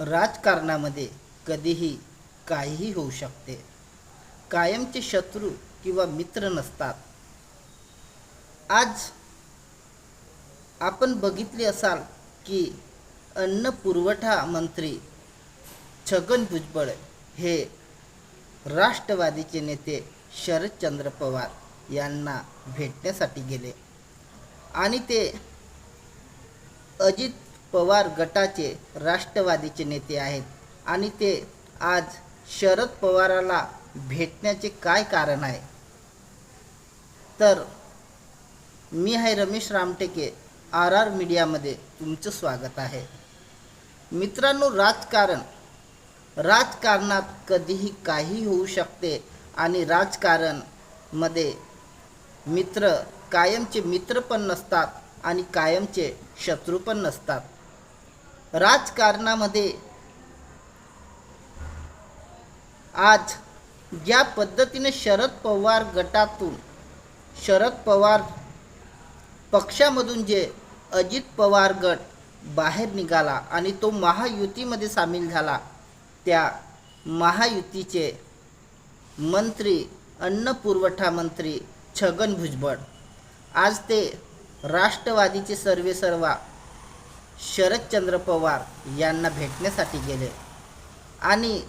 राजकारणामध्ये कधीही काहीही होऊ शकते. कायमचे शत्रू किंवा मित्र नसतात. आज आपण बघितले असाल की अन्न पुरवठा मंत्री छगन भुजबळ हे राष्ट्रवादीचे नेते शरदचंद्र पवार यांना भेटण्यासाठी गेले. आणि ते अजित पवार गटाचे राष्ट्रवादीचे नेते आहेत. आणि ते आज शरद पवाराला भेटण्याचे काय कारण आहे? तर मी आहे रमेश रामटेके आर आर मीडियामध्ये तुमचं स्वागत आहे. मित्रांनो राजकारण राजकारणात कधीही काही होऊ शकते आणि राजकारणमध्ये मित्र कायमचे मित्र पण नसतात आणि कायमचे शत्रू पण नसतात. राजकारणामध्ये आज ज्या पद्धतीने शरद पवार गटातून शरद पवार पक्षामधून जे अजित पवार गट बाहेर निघाला आणि तो महायुतीमध्ये सामील झाला त्या महायुतीचे मंत्री अन्न पुरवठा मंत्री छगन भुजबळ. आज ते राष्ट्रवादीचे सर्वे सर्वा शरदचंद्र पवार यांना भेटण्यासाठी गेले. आणि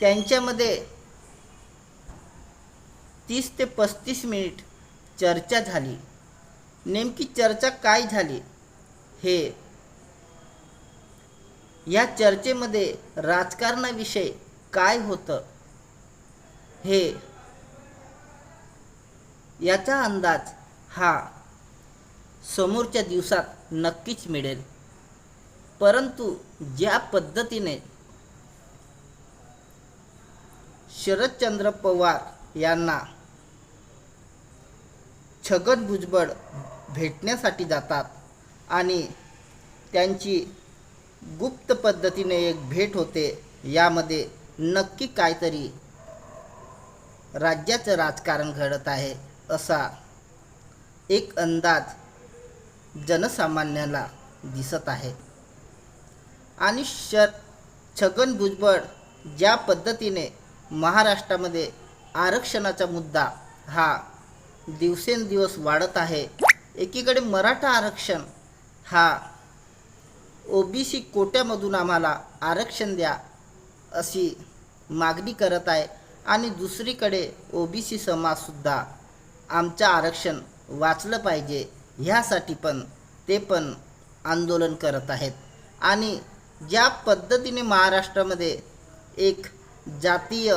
त्यांच्यामध्ये तीस ते पस्तीस मिनिट चर्चा झाली. नेमकी चर्चा काय झाली? हे या चर्चेमध्ये राजकारणाविषयी काय होतं? हे याचा अंदाज हा समोरच्या दिवसात नक्कीच मिळेल. परंतु ज्या पद्धतीने शरदचंद्र पवार यांना छगन भुजबळ भेटण्यासाठी जातात आणि त्यांची गुप्त पद्धतीने एक भेट होते यामध्ये नक्की काहीतरी राज्याचं राजकारण घडत आहे असा एक अंदाज जनसामान्याला दिसत आहे. आणि श छगन भुजबळ ज्या पद्धतीने महाराष्ट्रामध्ये आरक्षणाचा मुद्दा हा दिवसेंदिवस वाढत आहे एकीकडे मराठा आरक्षण हा ओ बी सी कोट्यामधून आम्हाला आरक्षण द्या अशी मागणी करत आहे आणि दुसरीकडे ओ बी सी समाजसुद्धा आमचं आरक्षण वाचलं पाहिजे ह्यासाठी पण ते पण आंदोलन करत आहेत. आणि ज्या पद्धतीने महाराष्ट्रामध्ये एक जातीय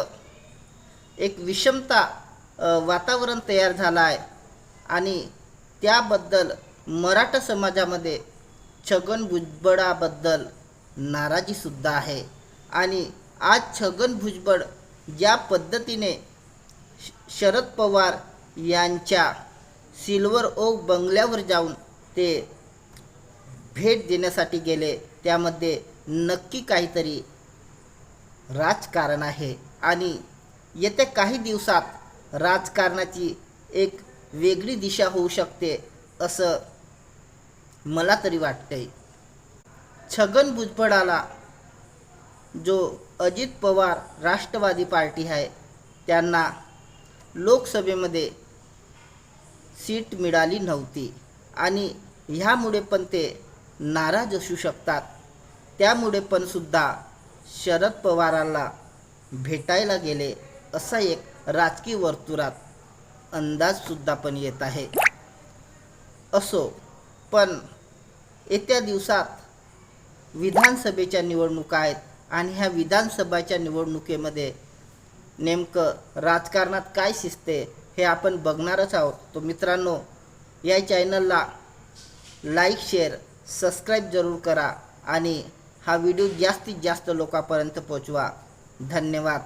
एक विषमता वातावरण तयार झालं आहे आणि त्याबद्दल मराठा समाजामध्ये छगन भुजबळाबद्दल नाराजीसुद्धा आहे. आणि आज छगन भुजबळ ज्या पद्धतीने शरद पवार यांच्या सिल्वर ओक बंगल्यावर जाऊन ते भेट देण्यासाठी गेले. त्यामध्ये नक्की काहीतरी राजकारण आहे. आणि येत्या काही दिवसात राजकारणाची एक वेगळी दिशा होऊ शकते असं मला तरी वाटतंय. छगन भुजबळाला जो अजित पवार राष्ट्रवादी पार्टी आहे त्यांना लोकसभेमध्ये सीट मिळाली नव्हती. आणि ह्यामुळे पण ते नाराज असू शकतात. त्यामुळे पण सुद्धा शरद पवारांना भेटायला गेले असा एक राजकीय वर्तुळात अंदाजसुद्धा पण येत आहे. असो पण येत्या दिवसात विधानसभेच्या निवडणुका आहेत आणि ह्या विधानसभाच्या निवडणुकीमध्ये नेमकं राजकारणात काय शिजते हे आपण बघणारच आहोत. तो मित्रांनो या चॅनलला लाईक शेअर सबस्क्राईब जरूर करा आणि हा व्हिडिओ जास्तीत जास्त लोकांपर्यंत पोचवा धन्यवाद.